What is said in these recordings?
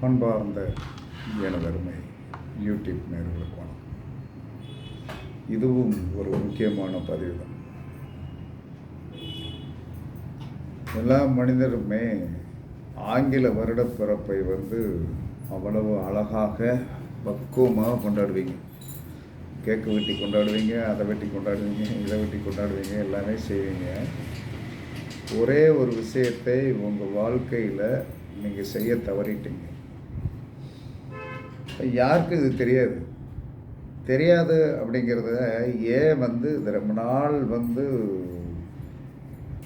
பண்பார்ந்த எனதருமை யூடியூப் நேர்களுக்கு வணக்கம். இதுவும் ஒரு முக்கியமான பதிவு தான் எல்லா மனிதருமே ஆங்கில வருட பிறப்பை வந்து அவ்வளவு அழகாக பக்குவமாக கொண்டாடுவீங்க. கேக்கு வெட்டி கொண்டாடுவீங்க அதை வெட்டி கொண்டாடுவீங்க இதை வெட்டி கொண்டாடுவீங்க எல்லாமே செய்வீங்க. ஒரே ஒரு விஷயத்தை உங்கள் வாழ்க்கையில் நீங்கள் செய்ய தவறிட்டீங்க. யாருக்கும் இது தெரியாது? தெரியாது அப்படிங்கிறத ஏன் வந்து இது ரொம்ப நாள் வந்து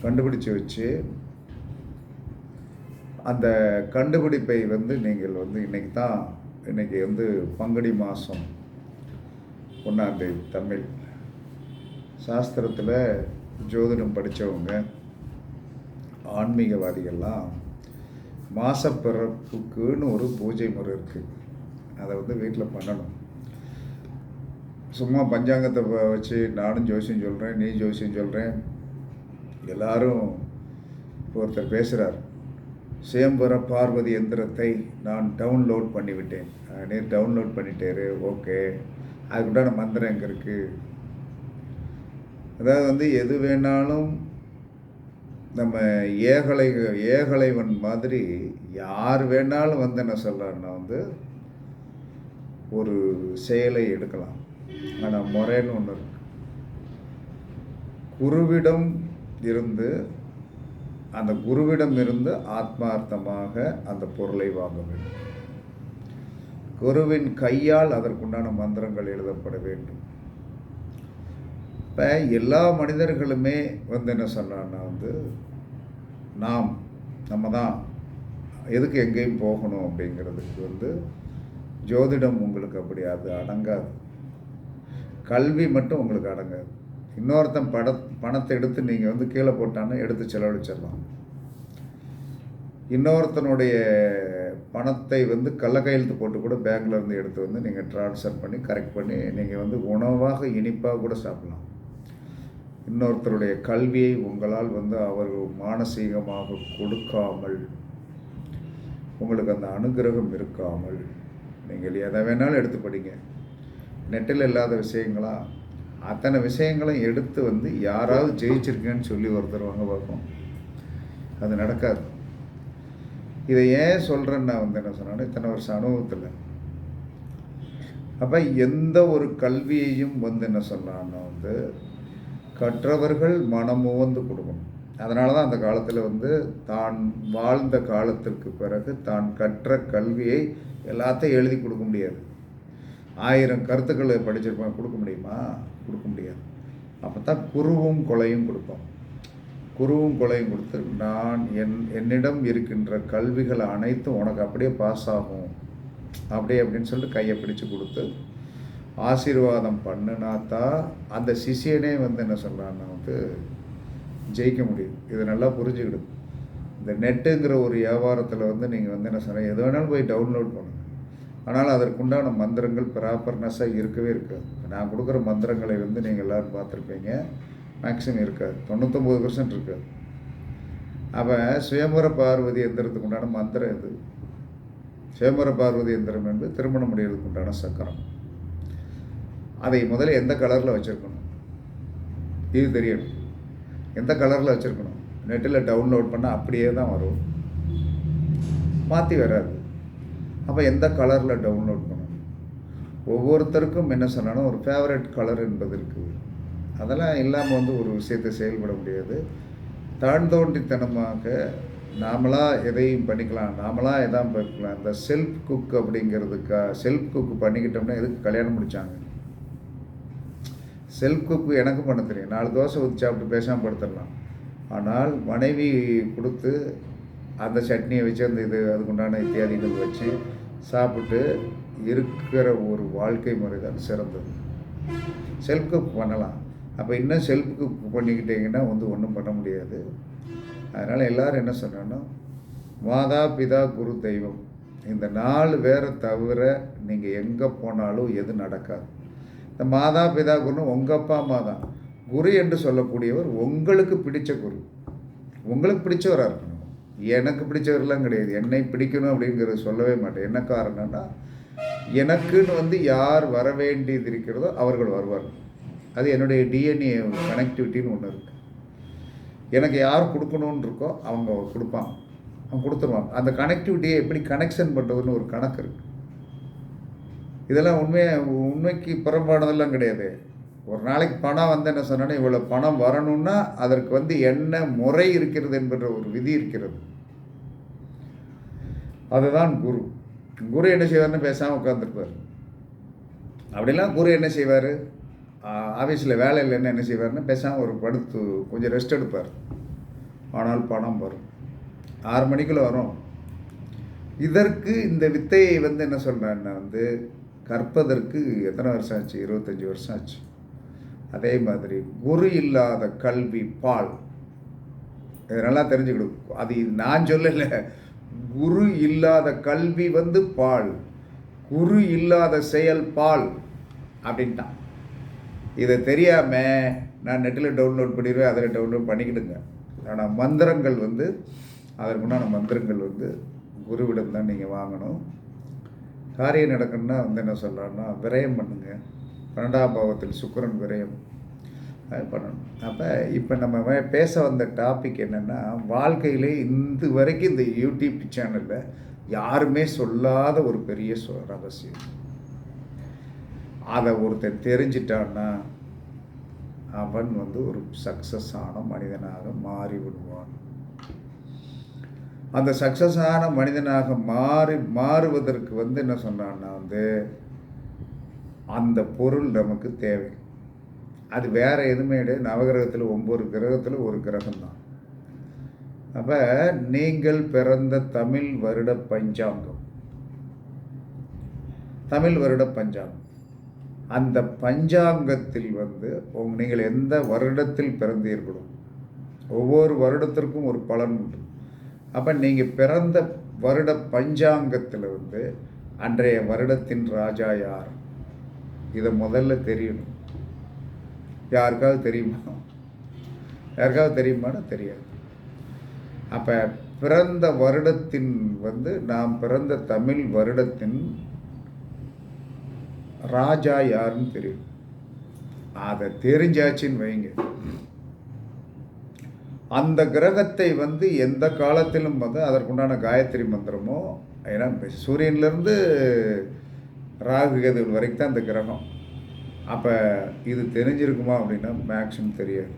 கண்டுபிடிச்சு வச்சு அந்த கண்டுபிடிப்பை வந்து நீங்கள் வந்து இன்னைக்கு தான் இன்னைக்கு வந்து பங்குனி மாதம் ஒன்றாந்தேதி தமிழ். சாஸ்திரத்தில் ஜோதிடம் படித்தவங்க ஆன்மீகவாதிகள்லாம் மாசப்பிறப்புக்குன்னு ஒரு பூஜை முறை இருக்குது அதை வந்து வீட்டில் பண்ணணும். சும்மா பஞ்சாங்கத்தை வச்சு நானும் ஜோசியம் சொல்கிறேன் நீ ஜோசியம் சொல்கிறேன் எல்லாரும் ஒருத்தர் பேசுகிறார் சேம்பர பார்வதி எந்திரத்தை நான் டவுன்லோட் பண்ணிவிட்டேன். நீ டவுன்லோட் பண்ணிட்டேரு ஓகே. அதுக்குண்டான மந்திரம் எங்கே இருக்குது அதாவது வந்து எது வேணாலும் நம்ம ஏகலை ஏகலைவன் மாதிரி யார் வேணாலும் வந்து என்ன சொல்கிறாருன்னா வந்து ஒரு செயலை எடுக்கலாம். ஆனால் முறைன்னு ஒன்று இருக்கு. குருவிடம் இருந்து அந்த குருவிடம் இருந்து ஆத்மார்த்தமாக அந்த பொருளை வாங்க வேண்டும். குருவின் கையால் அதற்குண்டான மந்திரங்கள் எழுதப்பட வேண்டும். இப்போ எல்லா மனிதர்களுமே வந்து என்ன சொன்னான்னா வந்து நாம் நம்ம தான் எதுக்கு எங்கேயும் போகணும்? அப்படிங்கிறதுக்கு வந்து ஜோதிடம் உங்களுக்கு அப்படி அது அடங்காது. கல்வி மட்டும் உங்களுக்கு அடங்காது. இன்னொருத்தன் பட பணத்தை எடுத்து நீங்கள் வந்து கீழே போட்டான்னு எடுத்து செலவழிச்சிடலாம். இன்னொருத்தனுடைய பணத்தை வந்து கள்ள கையெழுத்து போட்டு கூட பேங்க்கில் இருந்து எடுத்து வந்து நீங்கள் ட்ரான்ஸ்ஃபர் பண்ணி கரெக்ட் பண்ணி நீங்கள் வந்து உணவாக இனிப்பாக கூட சாப்பிடலாம். இன்னொருத்தருடைய கல்வியை உங்களால் வந்து அவர்கள் மானசீகமாக கொடுக்காமல் உங்களுக்கு அந்த அனுகிரகம் இருக்காமல் நீங்கள் எதை வேணாலும் எடுத்து படிங்க. நெட்டில் இல்லாத விஷயங்களா? அத்தனை விஷயங்களும் எடுத்து வந்து யாராவது ஜெயிச்சிருக்கேன்னு சொல்லி ஒருத்தர் வாங்க பார்ப்போம். அது நடக்காது. இதை ஏன் சொல்கிறேன்னு நான் வந்து என்ன சொன்னேன்னா இத்தனை வருஷம் அனுபவத்தில். அப்போ எந்த ஒரு கல்வியையும் வந்து என்ன சொன்னான்னா வந்து கற்றவர்கள் மனமுவந்து கொடுக்கணும். அதனால தான் அந்த காலத்தில் வந்து தான் வாழ்ந்த காலத்திற்கு பிறகு தான் கற்ற கல்வியை எல்லாத்தையும் எழுதி கொடுக்க முடியாது. ஆயிரம் கருத்துக்களை படிச்சிருப்பேன் கொடுக்க முடியுமா? கொடுக்க முடியாது. அப்போ தான் குருவும் கொலையும் கொடுப்போம். குருவும் கொலையும் கொடுத்து நான் என் என்னிடம் இருக்கின்ற கல்விகள் அனைத்தும் உனக்கு அப்படியே பாஸ் ஆகும். அப்படியே அப்படின்னு சொல்லிட்டு கையை பிடிச்சு கொடுத்து ஆசீர்வாதம் பண்ணுனாத்தான் அந்த சிஷியனே வந்து என்ன சொல்கிறான்னா வந்து ஜெயிக்க முடியும். இதை நல்லா புரிஞ்சுக்கிடும் இந்த நெட்டுங்கிற ஒரு வியாபாரத்தில் வந்து நீங்கள் வந்து என்ன சொன்னால் எது வேணாலும் போய் டவுன்லோட் பண்ணணும் ஆனால் அதற்குண்டான மந்திரங்கள் ப்ராப்பர்னஸாக இருக்கவே இருக்காது. நான் கொடுக்குற மந்திரங்களை வந்து நீங்கள் எல்லோரும் பார்த்துருப்பீங்க. மேக்ஸிமம் இருக்காது. தொண்ணூத்தொம்பது பர்சன்ட் இருக்காது. அப்போ சுயம்பர பார்வதி எந்திரத்துக்கு உண்டான மந்திரம் இது சுயம்பர பார்வதி எந்திரம் என்பது திருமணம் முடிகிறதுக்கு உண்டான சக்கரம். அதை முதல்ல எந்த கலரில் வச்சுருக்கணும்? இது தெரியணும். எந்த கலரில் வச்சுருக்கணும்? நெட்டில் டவுன்லோட் பண்ணால் அப்படியே தான் வரும். மாற்றி வராது. அப்போ எந்த கலரில் டவுன்லோட் பண்ணணும்? ஒவ்வொருத்தருக்கும் என்ன சொன்னாலும் ஒரு ஃபேவரட் கலர் என்பது இருக்குது அதெல்லாம் இல்லாமல் வந்து ஒரு விஷயத்தை செயல்பட முடியாது. தாழ்ந்தோண்டித்தனமாக நாமளாக எதையும் பண்ணிக்கலாம். நாமளாக எதாவது பண்ணிக்கலாம். இந்த செல்ஃப் குக் அப்படிங்கிறதுக்கா செல்ஃப் குக் பண்ணிக்கிட்டோம்னா எதுக்கு கல்யாணம் முடித்தாங்க செல்ஃப் குக் எனக்கும் பண்ண தெரியும். நாலு தோசை ஊற்றி சாப்பிட்டு பேசாமல் படுத்துடலாம். ஆனால் மனைவி கொடுத்து அந்த சட்னியை வச்சு அந்த இது அதுக்குண்டான இத்தியாதிகள் வச்சு சாப்பிட்டு இருக்கிற ஒரு வாழ்க்கை முறை தான் சிறந்தது. செல்ஃப் குக் பண்ணலாம். அப்போ இன்னும் செல்ஃப் குக் பண்ணிக்கிட்டீங்கன்னா வந்து ஒன்றும் பண்ண முடியாது. அதனால் எல்லாரும் என்ன சொன்னோன்னா மாதா பிதா குரு தெய்வம். இந்த நாலு பேரை தவிர நீங்கள் எங்கே போனாலும் எது நடக்காது. இந்த மாதா பிதா குருன்னு உங்கள் அப்பா அம்மா தான். குரு என்று சொல்லக்கூடியவர் உங்களுக்கு பிடித்த குரு. உங்களுக்கு பிடிச்சவராக இருக்கும் எனக்கு பிடிச்சவரெல்லாம் கிடையாது. என்னை பிடிக்கணும் அப்படிங்கிறத சொல்லவே மாட்டேன். என்ன காரணம்னா எனக்குன்னு வந்து யார் வர வேண்டியது இருக்கிறதோ அவர்கள் வருவார்கள். அது என்னுடைய டிஎன்ஏ கனெக்டிவிட்டின்னு ஒன்று இருக்குது எனக்கு யார் கொடுக்கணும்னு இருக்கோ அவங்க கொடுப்பாங்க. அவங்க கொடுத்துருவாங்க. அந்த கனெக்டிவிட்டியை எப்படி கனெக்ஷன் பண்ணுறதுன்னு ஒரு கணக்கு இருக்குது இதெல்லாம் உண்மையை உண்மைக்கு புறம்பானதெல்லாம் கிடையாது. ஒரு நாளைக்கு பணம் வந்து என்ன சொன்னோன்னா இவ்வளோ பணம் வரணும்னா அதற்கு வந்து என்ன முறை இருக்கிறது என்கிற ஒரு விதி இருக்கிறது. அதுதான் குரு. குரு என்ன செய்வார்னு பேசாமல் உட்காந்துருப்பார் அப்படிலாம் குரு என்ன செய்வார்? ஆஃபீஸில் வேலை இல்லைன்னு என்ன செய்வார்னு பேசாமல் ஒரு படுத்து கொஞ்சம் ரெஸ்ட் எடுப்பார். ஆனால் பணம் வரும். ஆறு மணிக்குள்ளே வரும். இதற்கு இந்த வித்தையை வந்து என்ன சொல்கிறேன்னா வந்து கற்பதற்கு எத்தனை வருஷம் ஆச்சு? இருபத்தஞ்சி வருஷம் ஆச்சு. அதே மாதிரி குரு இல்லாத கல்வி பால். இது நல்லா தெரிஞ்சுக்கணும் அது நான் சொல்லலை. குரு இல்லாத கல்வி வந்து பால். குரு இல்லாத செயல் பால் அப்படின்ட்டான். இதை தெரியாமல் நான் நெட்டில் டவுன்லோட் பண்ணிடுவேன் அதில் டவுன்லோட் பண்ணிக்கிடுங்க. ஆனால் மந்திரங்கள் வந்து அதற்கு முன்னான மந்திரங்கள் வந்து குருவிடம் தான் நீங்கள் வாங்கணும். காரியம் நடக்கணும்னா வந்து என்ன சொல்கிறான்னா விரயம் பண்ணுங்கள் பன்னெண்டாம் பாவத்தில் சுக்கிரன் விரயம். அது பண்ணணும். அப்போ இப்போ நம்ம பேச வந்த டாபிக் என்னென்னா வாழ்க்கையிலே இந்த வரைக்கும் இந்த யூடியூப் சேனலில் யாருமே சொல்லாத ஒரு பெரிய சொ- ரகசியம். அதை ஒருத்தன் தெரிஞ்சிட்டான்னா அவன் வந்து ஒரு சக்ஸஸ் ஆன மனிதனாக மாறி விடுவான் அந்த சக்ஸஸான மனிதனாக மாறி மாறுவதற்கு வந்து என்ன சொன்னான்னா வந்து அந்த பொருள் நமக்கு தேவை. அது வேறு எதுவுமே கிடையாது நவகிரகத்தில் ஒவ்வொரு கிரகத்தில் ஒரு கிரகம் தான் அப்போ நீங்கள் பிறந்த தமிழ் வருட பஞ்சாங்கம். தமிழ் வருட பஞ்சாங்கம். அந்த பஞ்சாங்கத்தில் வந்து நீங்கள் எந்த வருடத்தில் பிறந்தீர்களோ ஒவ்வொரு வருடத்திற்கும் ஒரு பலன் உண்டு. அப்போ நீங்கள் பிறந்த வருட பஞ்சாங்கத்தில் வந்து அன்றைய வருடத்தின் ராஜா யார்? இதை முதல்ல தெரியணும். யாருக்காவது தெரியுமா? யாருக்காவது தெரியுமானா தெரியாது. அப்போ பிறந்த வருடத்தின் வந்து நாம் பிறந்த தமிழ் வருடத்தின் ராஜா யாருன்னு தெரியும். அதை தெரிஞ்சாச்சுன்னு வைங்க. அந்த கிரகத்தை வந்து எந்த காலத்திலும் வந்து அதற்குண்டான காயத்ரி மந்திரமோ ஏன்னா சூரியன்லேருந்து ராகு கேது வரைக்கும் தான் இந்த கிரகம். அப்போ இது தெரிஞ்சிருக்குமா அப்படின்னா மேக்ஸிமம் தெரியாது.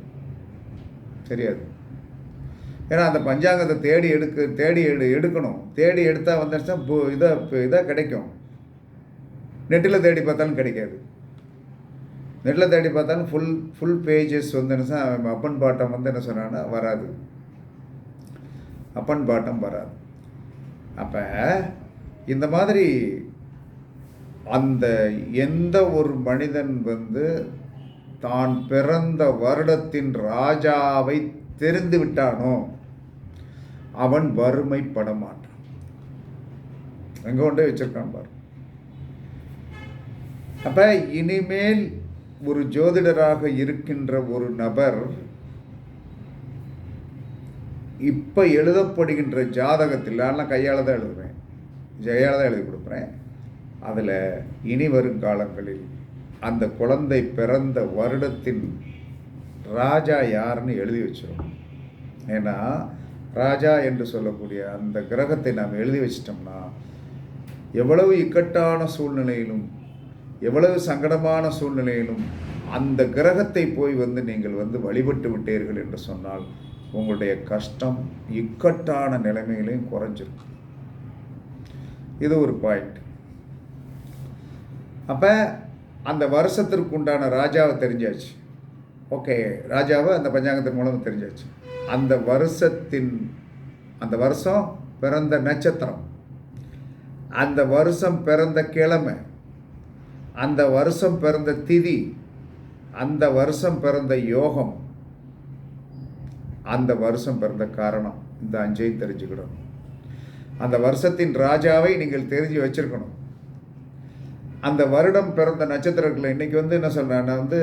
தெரியாது. ஏன்னா அந்த பஞ்சாங்கத்தை தேடி எடுக்க தேடி எடு எடுக்கணும். தேடி எடுத்தால் வந்துடுச்சா இதாக இதாக கிடைக்கும். நெட்டில் தேடி பார்த்தாலும் கிடைக்காது. நெட்டில் தேடி பார்த்தாலும் ஃபுல் ஃபுல் பேஜஸ் வந்து என்ன அப்பன் பாட்டம் வந்து என்ன சொன்னான்னா வராது. அப்பன் பாட்டம் வராது. அப்போ இந்த மாதிரி அந்த எந்த ஒரு மனிதன் வந்து தான் பிறந்த வருடத்தின் ராஜாவை தெரிந்து விட்டானோ அவன் வறுமைப்பட மாட்டான். எங்க கொண்டே வச்சிருக்கான் பாரு. அப்ப இனிமேல் ஒரு ஜோதிடராக இருக்கின்ற ஒரு நபர் இப்போ எழுதப்படுகின்ற ஜாதகத்தில் நான் கையால் தான் எழுதுவேன் கையால் தான் எழுதி கொடுப்பேன். அதில் இனி வரும் காலங்களில் அந்த குழந்தை பிறந்த வருடத்தின் ராஜா யாருன்னு எழுதி வச்சிடும் ஏன்னா ராஜா என்று சொல்லக்கூடிய அந்த கிரகத்தை நாம் எழுதி வச்சிட்டோம்னா எவ்வளவு இக்கட்டான சூழ்நிலையிலும் எவ்வளவு சங்கடமான சூழ்நிலையிலும் அந்த கிரகத்தை போய் வந்து நீங்கள் வந்து வழிபட்டு விட்டீர்கள் என்று சொன்னால் உங்களுடைய கஷ்டம் இக்கட்டான நிலைமையிலையும் குறைஞ்சிருக்கும். இது ஒரு பாயிண்ட் அப்போ அந்த வருஷத்திற்கு உண்டான ராஜாவை தெரிஞ்சாச்சு. ஓகே ராஜாவை அந்த பஞ்சாங்கத்தின் மூலம் தெரிஞ்சாச்சு. அந்த வருஷத்தின் அந்த வருஷம் பிறந்த நட்சத்திரம். அந்த வருஷம் பிறந்த கிழமை. அந்த வருஷம் பிறந்த திதி. அந்த வருஷம் பிறந்த யோகம். அந்த வருஷம் பிறந்த காரணம். இந்த அஞ்சையும் தெரிஞ்சுக்கிடணும் அந்த வருஷத்தின் ராஜாவை நீங்கள் தெரிஞ்சு வச்சிருக்கணும். அந்த வருடம் பிறந்த நட்சத்திரத்தில் இன்னைக்கு வந்து என்ன சொல்கிறேன்னா வந்து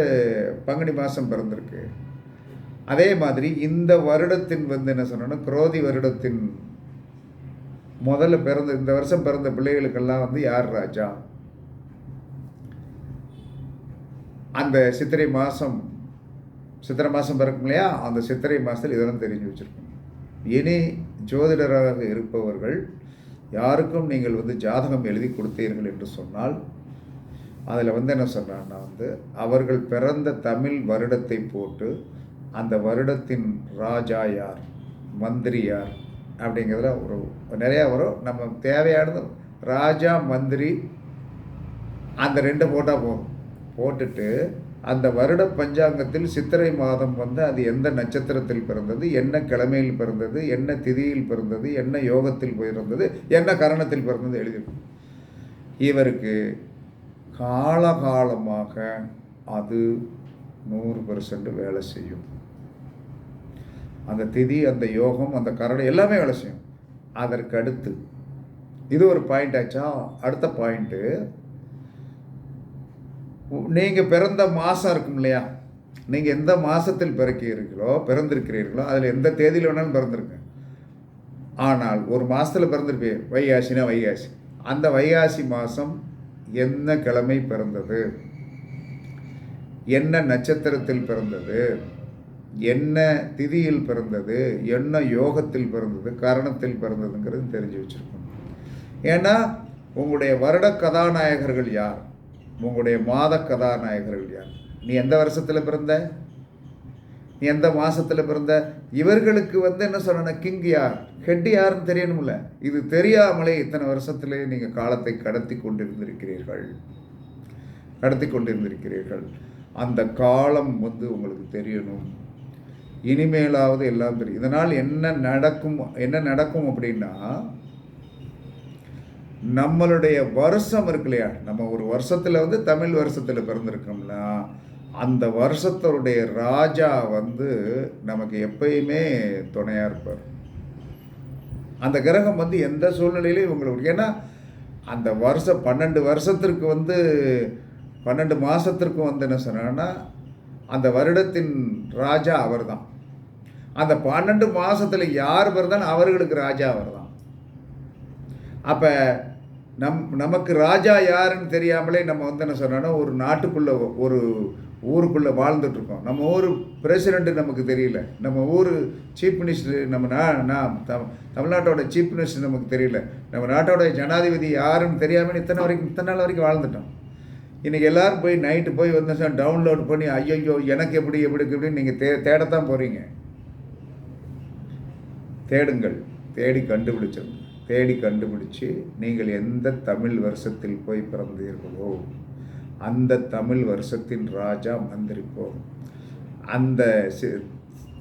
பங்குனி மாதம் பிறந்திருக்கு. அதே மாதிரி இந்த வருடத்தின் வந்து என்ன சொன்னோன்னா குரோதி வருடத்தின் முதல்ல பிறந்த இந்த வருஷம் பிறந்த பிள்ளைகளுக்கெல்லாம் வந்து யார் ராஜா? அந்த சித்திரை மாதம் சித்திரை மாதம் பிறக்கும் இல்லையா? அந்த சித்திரை மாதத்தில் இதெல்லாம் தெரிஞ்சு வச்சுருக்கணும். இனி ஜோதிடராக இருப்பவர்கள் யாருக்கும் நீங்கள் வந்து ஜாதகம் எழுதி கொடுத்தீர்கள் என்று சொன்னால் அதில் வந்து என்ன சொல்கிறான்னா வந்து அவர்கள் பிறந்த தமிழ் வருடத்தை போட்டு அந்த வருடத்தின் ராஜா யார் மந்திரி யார் அப்படிங்கிறதுல ஒரு நிறையா வரும். நம்ம தேவையானது ராஜா மந்திரி அந்த ரெண்டு போட்டால் போதும். போட்டுட்டு அந்த வருட பஞ்சாங்கத்தில் சித்திரை மாதம் வந்து அது எந்த நட்சத்திரத்தில் பிறந்தது என்ன கிழமையில் பிறந்தது என்ன திதியில் பிறந்தது என்ன யோகத்தில் பிறந்தது என்ன கரணத்தில் பிறந்தது எழுதியிருக்கும் இவருக்கு காலகாலமாக அது நூறு பெர்சன்ட் வேலை செய்யும். அந்த திதி அந்த யோகம் அந்த கரடு எல்லாமே வேலை செய்யும். அதற்கு அடுத்து இது ஒரு பாயிண்ட் ஆச்சா? அடுத்த பாயிண்ட்டு நீங்கள் பிறந்த மாதம் இருக்கும் இல்லையா? நீங்கள் எந்த மாதத்தில் பிறக்கிறீர்களோ பிறந்திருக்கிறீர்களோ அதில் எந்த தேதியில் வேணாலும் பிறந்திருங்க. ஆனால் ஒரு மாதத்தில் பிறந்திருப்பீங்க. வைகாசினா வைகாசி. அந்த வைகாசி மாதம் என்ன கிழமை பிறந்தது? என்ன நட்சத்திரத்தில் பிறந்தது? என்ன திதியில் பிறந்தது? என்ன யோகத்தில் பிறந்தது? கரணத்தில் பிறந்ததுங்கிறது தெரிஞ்சு வச்சுருக்கணும். ஏன்னா உங்களுடைய வருட கதாநாயகர்கள் யார்? உங்களுடைய மாத கதாநாயகர்கள் யார்? நீ எந்த வருஷத்தில் பிறந்த? நீ எந்த மாதத்தில் பிறந்த? இவர்களுக்கு வந்து என்ன சொல்லணும் கிங் யார்? ஹெட் யாருன்னு தெரியணும்ல. இது தெரியாமலே இத்தனை வருஷத்திலே நீங்கள் காலத்தை கடத்தி கொண்டிருந்திருக்கிறீர்கள். கடத்தி கொண்டிருந்திருக்கிறீர்கள். அந்த காலம் வந்து உங்களுக்கு தெரியணும். இனிமேலாவது எல்லாம் தெரியும். இதனால் என்ன நடக்கும் என்ன நடக்கும் அப்படின்னா நம்மளுடைய வருஷம் இருக்கு இல்லையா? நம்ம ஒரு வருஷத்தில் வந்து தமிழ் வருஷத்தில் பிறந்திருக்கோம்னா அந்த வருஷத்தருடைய ராஜா வந்து நமக்கு எப்பயுமே துணையாக இருப்பார். அந்த கிரகம் வந்து எந்த சூழ்நிலையிலையும் உங்களுக்கு ஏன்னா அந்த வருஷம் பன்னெண்டு வருஷத்திற்கு வந்து பன்னெண்டு மாதத்திற்கும் வந்து என்ன சொன்னாங்கன்னா அந்த வருடத்தின் ராஜா அவர் தான் அந்த பன்னெண்டு மாதத்தில் யார் வருதான் அவர்களுக்கு ராஜா அவர் தான் அப்போ நம் நமக்கு ராஜா யாருன்னு தெரியாமலே நம்ம வந்து என்ன சொன்னோன்னா ஒரு நாட்டுக்குள்ளே ஒரு ஊருக்குள்ளே வாழ்ந்துட்டுருக்கோம். நம்ம ஊர் பிரசிடெண்ட்டு நமக்கு தெரியல. நம்ம ஊர் சீஃப் மினிஸ்டர் நம்ம நான் நான் தமிழ்நாட்டோட சீஃப் மினிஸ்டர் நமக்கு தெரியல. நம்ம நாட்டோட ஜனாதிபதி யாருன்னு தெரியாமல் இத்தனை வரைக்கும் இத்தனை நாள் வரைக்கும் வாழ்ந்துட்டோம். இன்றைக்கி எல்லோரும் போய் நைட்டு போய் வந்து சார் டவுன்லோட் பண்ணி ஐயோ எனக்கு எப்படி எப்படி எப்படின்னு நீங்கள் தே தேடத்தான் போகிறீங்க தேடுங்கள். தேடி கண்டுபிடிச்சிருங்க. தேடி கண்டுபிடிச்சு நீங்கள் எந்த தமிழ் வருஷத்தில் போய் பிறந்தீர்களோ? அந்த தமிழ் வருஷத்தின் ராஜா மந்திரிப்போம் அந்த சி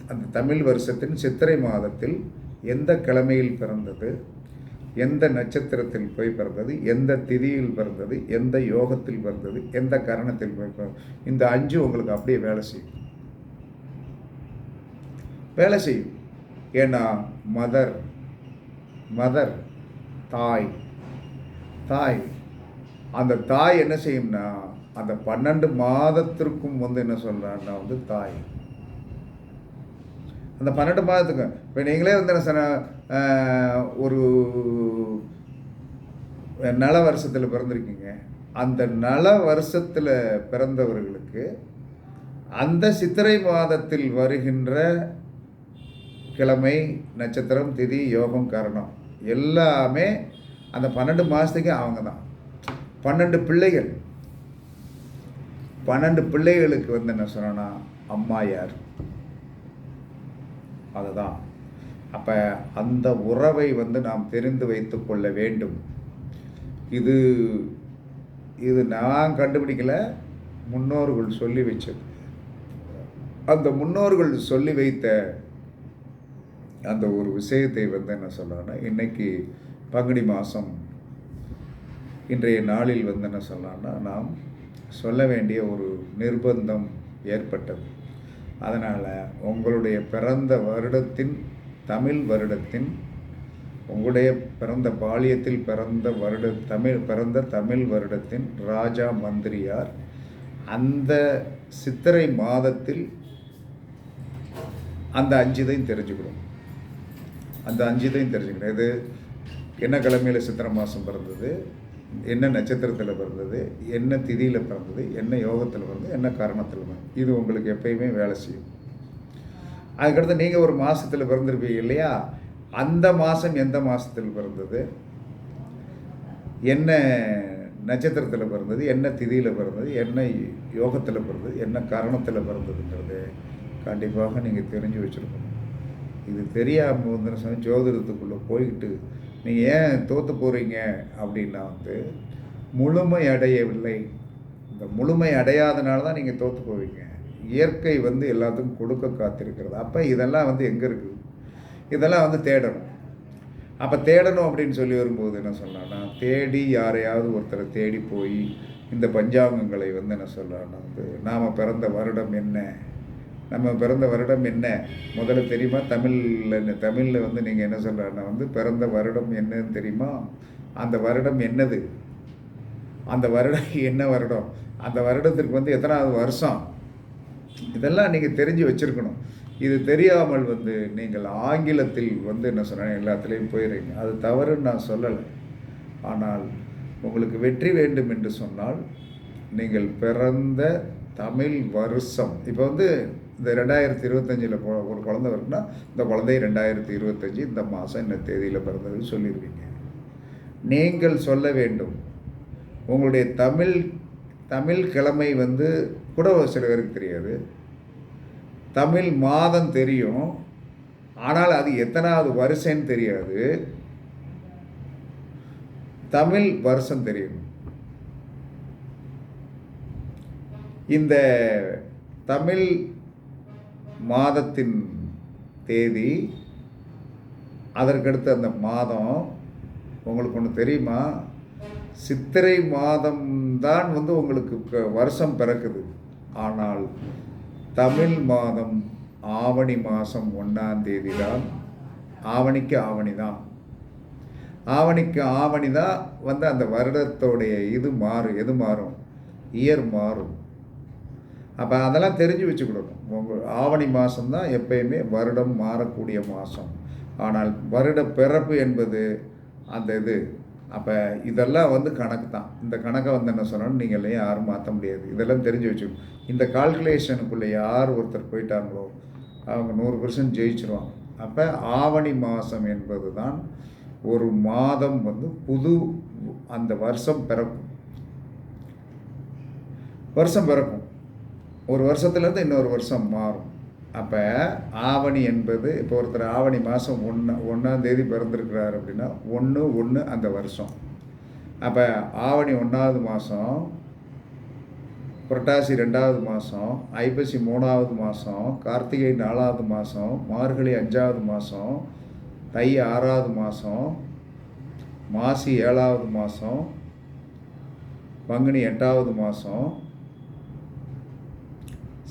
அந்த தமிழ் வருஷத்தின் சித்திரை மாதத்தில் எந்த கிழமையில் பிறந்தது? எந்த நட்சத்திரத்தில் போய் பிறந்தது? எந்த திதியில் பிறந்தது? எந்த யோகத்தில் பிறந்தது? எந்த கரணத்தில் போய் பிறந்தது? இந்த அஞ்சு உங்களுக்கு அப்படியே வேலை செய்யும். வேலை செய்யும். ஏன்னா மதர் மதர் தாய் தாய். அந்த தாய் என்ன செய்யும்னா அந்த பன்னெண்டு மாதத்திற்கும் வந்து என்ன சொல்கிறான்னா வந்து தாய். அந்த பன்னெண்டு மாதத்துக்கு இப்போ நீங்களே வந்து என்ன சொன்ன ஒரு நல வருஷத்தில் பிறந்திருக்கீங்க. அந்த நல வருஷத்தில் பிறந்தவர்களுக்கு அந்த சித்திரை மாதத்தில் வருகின்ற கிழமை நட்சத்திரம் திதி யோகம் காரணம் எல்லாமே அந்த பன்னெண்டு மாதத்துக்கு அவங்க தான் பன்னெண்டு பிள்ளைகள். பன்னெண்டு பிள்ளைகளுக்கு வந்து என்ன சொன்னோன்னா அம்மா யார்? அதுதான். அப்போ அந்த உறவை வந்து நாம் தெரிந்து வைத்து கொள்ள வேண்டும். இது இது நான் கண்டுபிடிக்கல முன்னோர்கள் சொல்லி வச்சது. அந்த முன்னோர்கள் சொல்லி வைத்த அந்த ஒரு விஷயத்தை வந்து என்ன சொல்லலாம்னா இன்றைக்கி பங்குனி மாதம் இன்றைய நாளில் வந்து என்ன சொல்லலாம்னா நாம் சொல்ல வேண்டிய ஒரு நிர்பந்தம் ஏற்பட்டது. அதனால் உங்களுடைய பிறந்த வருடத்தின் தமிழ் வருடத்தின் உங்களுடைய பிறந்த பாலியத்தில் பிறந்த வருட தமிழ் பிறந்த தமிழ் வருடத்தின் ராஜா மந்திரியார் அந்த சித்திரை மாதத்தில் அந்த அஞ்சுதையும் தெரிஞ்சுக்கணும். அந்த அஞ்சுதையும் தெரிஞ்சுக்கணும். இது என்ன கிழமையில் சித்திரை மாதம் பிறந்தது? என்ன நட்சத்திரத்தில் பிறந்தது என்ன திதியில் பிறந்தது என்ன யோகத்தில் பிறந்தது என்ன காரணத்தில் பிறந்தது. இது உங்களுக்கு எப்பயுமே வேலை செய்யும். அதுக்கடுத்து நீங்கள் ஒரு மாதத்தில் பிறந்திருப்பீங்க இல்லையா? அந்த மாதம் எந்த மாதத்தில் பிறந்தது? என்ன நட்சத்திரத்தில் பிறந்தது? என்ன திதியில் பிறந்தது? என்ன யோகத்தில் பிறந்தது? என்ன காரணத்தில் பிறந்ததுங்கிறது கண்டிப்பாக நீங்கள் தெரிஞ்சு வச்சுருக்கணும். இது தெரியாமல் வந்து சொன்ன ஜோதிடத்துக்குள்ளே போய்கிட்டு நீங்கள் ஏன் தோற்று போகிறீங்க அப்படின்னா வந்து முழுமை அடையவில்லை. இந்த முழுமை அடையாதனால தான் நீங்கள் தோற்று போவீங்க. இயற்கை வந்து எல்லாத்துக்கும் கொடுக்க காத்திருக்கிறது. அப்போ இதெல்லாம் வந்து எங்கே இருக்குது இதெல்லாம் வந்து தேடணும். அப்போ தேடணும் அப்படின்னு சொல்லி வரும்போது என்ன சொல்லலாம்னா தேடி யாரையாவது ஒருத்தரை தேடி போய் இந்த பஞ்சாங்கங்களை வந்து என்ன சொல்லலாம்னா வந்து நாம் பிறந்த வருடம் என்ன? நம்ம பிறந்த வருடம் என்ன? முதல்ல தெரியுமா? தமிழில் தமிழில் வந்து நீங்கள் என்ன சொல்கிறன்னா வந்து பிறந்த வருடம் என்னன்னு தெரியுமா? அந்த வருடம் என்னது? அந்த வருடம் என்ன வருடம்? அந்த வருடத்திற்கு வந்து எத்தனாவது வருஷம்? இதெல்லாம் நீங்கள் தெரிஞ்சு வச்சுருக்கணும். இது தெரியாமல் வந்து நீங்கள் ஆங்கிலத்தில் வந்து என்ன சொன்னேன் எல்லாத்துலேயும் போயிடுறீங்க. அது தவறுன்னு நான் சொல்லலை. ஆனால் உங்களுக்கு வெற்றி வேண்டும் என்று சொன்னால் நீங்கள் பிறந்த தமிழ் வருஷம். இப்போ வந்து இந்த ரெண்டாயிரத்தி இருபத்தஞ்சில் ஒரு குழந்தை வருதுன்னா இந்த குழந்தை ரெண்டாயிரத்தி இருபத்தஞ்சி இந்த மாதம் இந்த தேதியில் பிறந்ததுன்னு சொல்லிடுவீங்க நீங்கள் சொல்ல வேண்டும். உங்களுடைய தமிழ் தமிழ் கிழமை வந்து கூட ஒரு சில பேருக்கு தெரியாது. தமிழ் மாதம் தெரியும். ஆனால் அது எத்தனாவது வருஷம்னு தெரியாது. தமிழ் வருஷம் தெரியும். இந்த தமிழ் மாதத்தின் தேதி அதற்கடுத்து அந்த மாதம் உங்களுக்கு ஒன்று தெரியுமா? சித்திரை மாதம்தான் வந்து உங்களுக்கு வருஷம் பிறக்குது. ஆனால் தமிழ் மாதம் ஆவணி மாதம் ஒன்றாம் தேதி தான். ஆவணிக்கு ஆவணி தான். ஆவணிக்கு ஆவணி தான் வந்து அந்த வருடத்தோடைய இது மாறும் எது மாறும்? இயர் மாறும். அப்போ அதெல்லாம் தெரிஞ்சு வச்சுக்கிடணும் உங்கள் ஆவணி மாதம்தான் எப்பயுமே வருடம் மாறக்கூடிய மாதம் ஆனால் வருட பிறப்பு என்பது அந்த இது. அப்போ இதெல்லாம் வந்து கணக்கு தான். இந்த கணக்கை வந்து என்ன சொன்னாலும் நீங்கள் யாரும் மாற்ற முடியாது. இதெல்லாம் தெரிஞ்சு வச்சுக்கணும். இந்த கால்குலேஷனுக்குள்ளே யார் ஒருத்தர் போயிட்டாங்களோ அவங்க நூறு பர்சன்ட் ஜெயிச்சிருவாங்க. அப்போ ஆவணி மாதம் என்பது தான் ஒரு மாதம் வந்து புது அந்த வருஷம் பிறக்கும். வருஷம் பிறக்கும். ஒரு வருஷத்துலேருந்து இன்னொரு வருஷம் மாறும். அப்போ ஆவணி என்பது இப்போ ஒருத்தர் ஆவணி மாதம் ஒன்று ஒன்றாந்தேதி பிறந்திருக்கிறார் அப்படின்னா ஒன்று ஒன்று அந்த வருஷம். அப்போ ஆவணி ஒன்றாவது மாதம் புரட்டாசி ரெண்டாவது மாதம் ஐப்பசி மூணாவது மாதம் கார்த்திகை நாலாவது மாதம் மார்கழி அஞ்சாவது மாதம் தை ஆறாவது மாதம் மாசி ஏழாவது மாதம் பங்குனி எட்டாவது மாதம்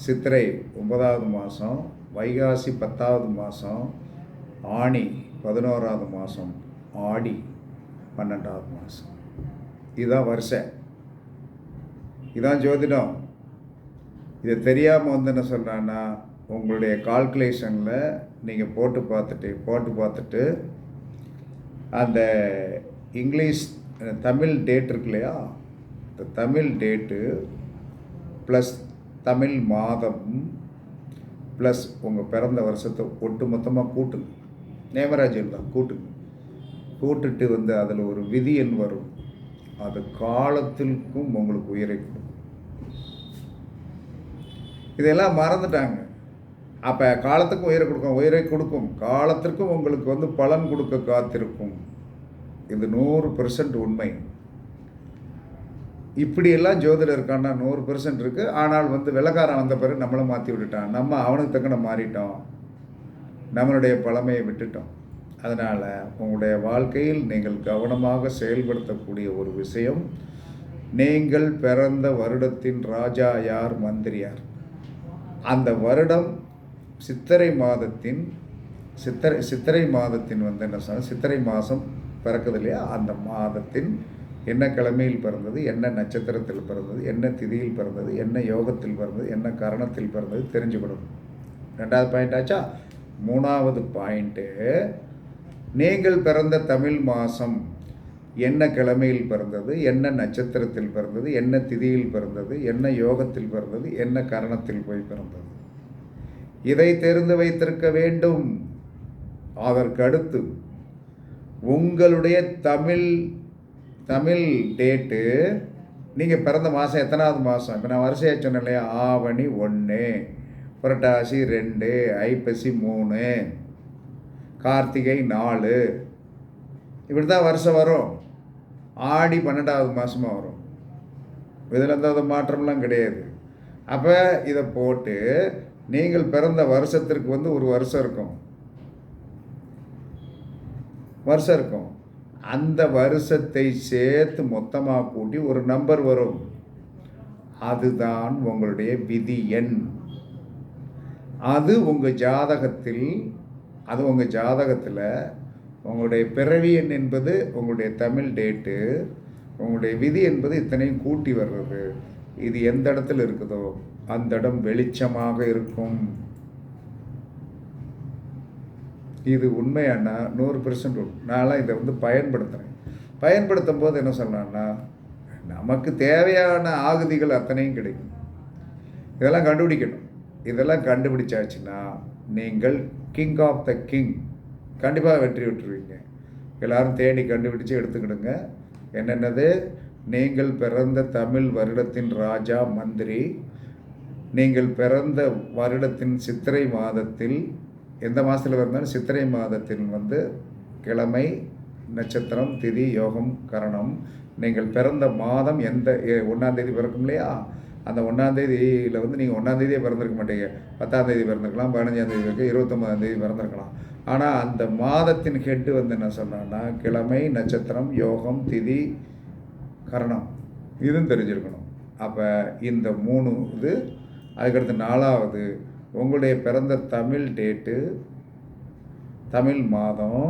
சித்திரை ஒன்பதாவது மாதம் வைகாசி பத்தாவது மாதம் ஆணி பதினோராவது மாதம் ஆடி பன்னெண்டாவது மாதம் இதுதான் வருஷம் இதான் ஜோதிடம். இதை தெரியாமல் வந்து என்ன சொல்கிறான்னா உங்களுடைய கால்குலேஷனில் நீங்கள் போட்டு பார்த்துட்டு போட்டு பார்த்துட்டு அந்த இங்கிலீஷ் தமிழ் டேட் இருக்கு இல்லையா? இந்த தமிழ் டேட்டு ப்ளஸ் தமிழ் மாதம் ப்ளஸ் உங்கள் பிறந்த வருஷத்தை ஒட்டு மொத்தமாக கூட்டுங்க. நேமராஜன் தான் கூட்டுங்க. கூட்டுட்டு வந்து அதில் ஒரு விதி எண் வரும். அது காலத்திற்கும் உங்களுக்கு உயிரை கொடுக்கும். இதெல்லாம் மறந்துட்டாங்க. அப்போ காலத்துக்கும் உயிரை கொடுக்கும் உயிரை கொடுக்கும். காலத்திற்கும் உங்களுக்கு வந்து பலன் கொடுக்க காத்திருக்கும். இது நூறு பெர்சன்ட் உண்மை. இப்படியெல்லாம் ஜோதிடர் இருக்கான்னா நூறு பெர்சன்ட் இருக்குது ஆனால் வந்து வெள்ளக்காரன் வந்த பிறகு நம்மளை மாற்றி விட்டுட்டான். நம்ம அவனுக்கு தக்கன மாறிட்டோம். நம்மளுடைய பழமையை விட்டுட்டோம். அதனால் உங்களுடைய வாழ்க்கையில் நீங்கள் கவனமாக செயல்படுத்தக்கூடிய ஒரு விஷயம் நீங்கள் பிறந்த வருடத்தின் ராஜா யார் மந்திரியார் அந்த வருடம் சித்திரை மாதத்தின் சித்திரை சித்திரை மாதத்தின் வந்து என்ன சொன்ன சித்திரை மாதம் பிறக்குது இல்லையா? அந்த மாதத்தின் என்ன கிழமையில் பிறந்தது என்ன நட்சத்திரத்தில் பிறந்தது என்ன திதியில் பிறந்தது என்ன யோகத்தில் பிறந்தது என்ன கரணத்தில் பிறந்தது தெரிஞ்சுக்கணும். ரெண்டாவது பாயிண்ட் ஆச்சா? மூணாவது பாயிண்ட்டு நீங்கள் பிறந்த தமிழ் மாதம் என்ன கிழமையில் பிறந்தது என்ன நட்சத்திரத்தில் பிறந்தது என்ன திதியில் பிறந்தது என்ன யோகத்தில் பிறந்தது என்ன கரணத்தில் போய் பிறந்தது. இதை தெரிந்து வைத்திருக்க வேண்டும். அதற்கடுத்து உங்களுடைய தமிழ் தமிழ் டேட்டு நீங்கள் பிறந்த மாதம் எத்தனாவது மாதம் இப்போ நான் வரிசையாக சொன்னேன் இல்லையா? ஆவணி ஒன்று புரட்டாசி ரெண்டு ஐப்பசி மூணு. கார்த்திகை நாலு. இப்படி தான் வருஷம் வரும். ஆடி பன்னெண்டாவது மாதமாக வரும். இதில் எந்த மாற்றம்லாம் கிடையாது. அப்போ இதை போட்டு நீங்கள் பிறந்த வருஷத்திற்கு வந்து ஒரு வருஷம் இருக்கும். வருஷம் இருக்கும். அந்த வருஷத்தை சேர்த்து மொத்தமாக கூட்டி ஒரு நம்பர் வரும். அதுதான் உங்களுடைய விதி எண். அது உங்கள் ஜாதகத்தில் அது உங்கள் ஜாதகத்தில் உங்களுடைய பிறவி எண் என்பது உங்களுடைய தமிழ் டேட்டு உங்களுடைய விதி என்பது இத்தனையும் கூட்டி வர்றது. இது எந்த இடத்துல இருக்குதோ அந்த இடம் வெளிச்சமாக இருக்கும். இது உண்மையானா? நூறு பெர்சன்ட் நான்லாம் இதை வந்து பயன்படுத்துகிறேன் பயன்படுத்தும் போது என்ன சொன்னான்னா நமக்கு தேவையான ஆகுதிகள் அத்தனையும் கிடைக்கும். இதெல்லாம் கண்டுபிடிக்கணும். இதெல்லாம் கண்டுபிடிச்சாச்சுன்னா நீங்கள் கிங் ஆஃப் த கிங் கண்டிப்பாக வெற்றி விட்டுருவீங்க எல்லாரும் தேடி கண்டுபிடிச்சு எடுத்துக்கிடுங்க. என்னென்னது? நீங்கள் பிறந்த தமிழ் வருடத்தின் ராஜா மந்திரி. நீங்கள் பிறந்த வருடத்தின் சித்திரை மாதத்தில் எந்த மாதத்தில் பிறந்தாலும் சித்திரை மாதத்தில் வந்து கிழமை நட்சத்திரம் திதி யோகம் கரணம். நீங்கள் பிறந்த மாதம் எந்த ஒன்றாந்தேதி பிறக்கும் இல்லையா? அந்த ஒன்றாந்தேதியில் வந்து நீங்கள் ஒன்றாந்தேதியே பிறந்திருக்க மாட்டீங்க. பத்தாந்தேதி பிறந்திருக்கலாம் பதினஞ்சாந்தேதி பிறகு இருபத்தொம்பதாந்தேதி பிறந்திருக்கலாம். ஆனால் அந்த மாதத்தின் ஹெட்டு வந்து என்ன சொன்னான்னா கிழமை நட்சத்திரம் யோகம் திதி கரணம். இதுவும் தெரிஞ்சிருக்கணும். அப்போ இந்த மூணு இது அதுக்கடுத்து நாலாவது உங்களுடைய பிறந்த தமிழ் டேட்டு தமிழ் மாதம்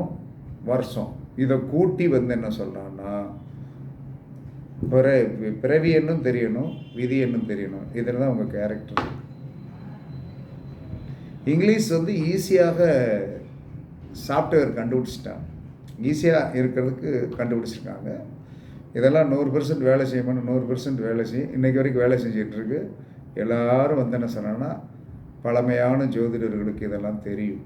வருஷம். இதை கூட்டி வந்து என்ன சொல்கிறான்னா பிற பிறவி என்னும் தெரியணும் விதி என்னும் தெரியணும். இதில் தான் உங்கள் கேரக்டர் இங்கிலீஷ் வந்து ஈஸியாக சாஃப்ட்வேர் கண்டுபிடிச்சிட்டாங்க. ஈஸியாக இருக்கிறதுக்கு கண்டுபிடிச்சிருக்காங்க. இதெல்லாம் நூறு பர்சன்ட் வேலை செய்யணும்னு நூறு பர்சன்ட் வேலை செய்யும் இன்றைக்கி வரைக்கும் வேலை செஞ்சிகிட்ருக்கு எல்லோரும் வந்து என்ன சொன்னாங்கன்னா பழமையான ஜோதிடர்களுக்கு இதெல்லாம் தெரியும்.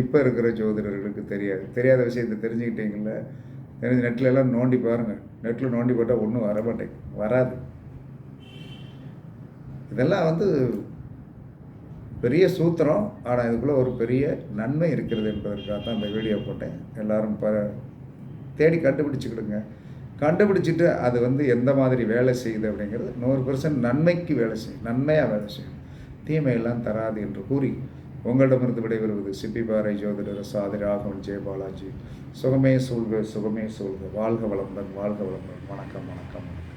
இப்போ இருக்கிற ஜோதிடர்களுக்கு தெரியாது. தெரியாத விஷயத்தை தெரிஞ்சுக்கிட்டீங்கள தெரிஞ்சு நெட்டில் எல்லாம் நோண்டி பாருங்கள் நெட்டில் நோண்டி போட்டால் ஒன்றும் வரமாட்டேங்க வராது. இதெல்லாம் வந்து பெரிய சூத்திரம். ஆனால் இதுக்குள்ளே ஒரு பெரிய நன்மை இருக்கிறது என்பதற்காக தான் இந்த வீடியோ போட்டேன். எல்லோரும் ப தேடி கண்டுபிடிச்சிக்கிடுங்க. கண்டுபிடிச்சிட்டு அது வந்து எந்த மாதிரி வேலை செய்யுது அப்படிங்கிறது நூறு பர்சன்ட் நன்மைக்கு வேலை செய்யும். நன்மையாக வேலை செய்யும். தீமையெல்லாம் தராது என்று கூறி உங்களிடமிருந்து விடைபெறுவது சிப்பிபாறை ஜோதிடர் சாதி ராகவன் ஜெயபாலாஜி சுகமே சூழ்க சுகமே சூழ்க. வாழ்க வளமுடன் வாழ்க வளமுடன். வணக்கம் வணக்கம் வணக்கம்.